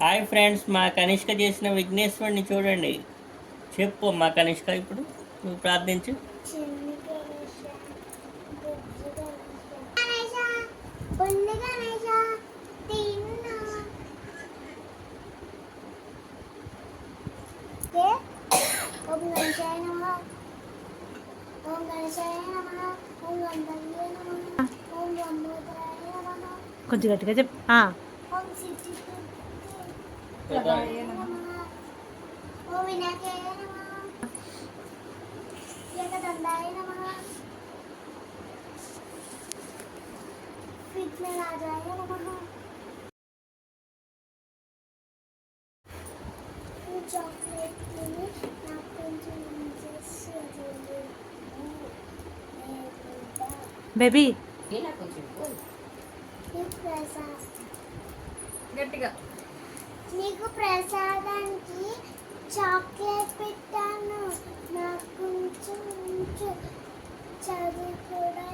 Hi friends మా కనిష్క చేసిన విఘ్నేశ్వరుని చూడండి. చెప్పు మా కనిష్క ఇప్పుడు నువ్వు ప్రార్థించు. కొంచెం గట్టిగా చెప్పు. చాక్లెట్ నా కొంచెం బేబీ గట్టిగా చాక్లెట్ పెట్టాను. నాకు కొంచెం చదువు కూడా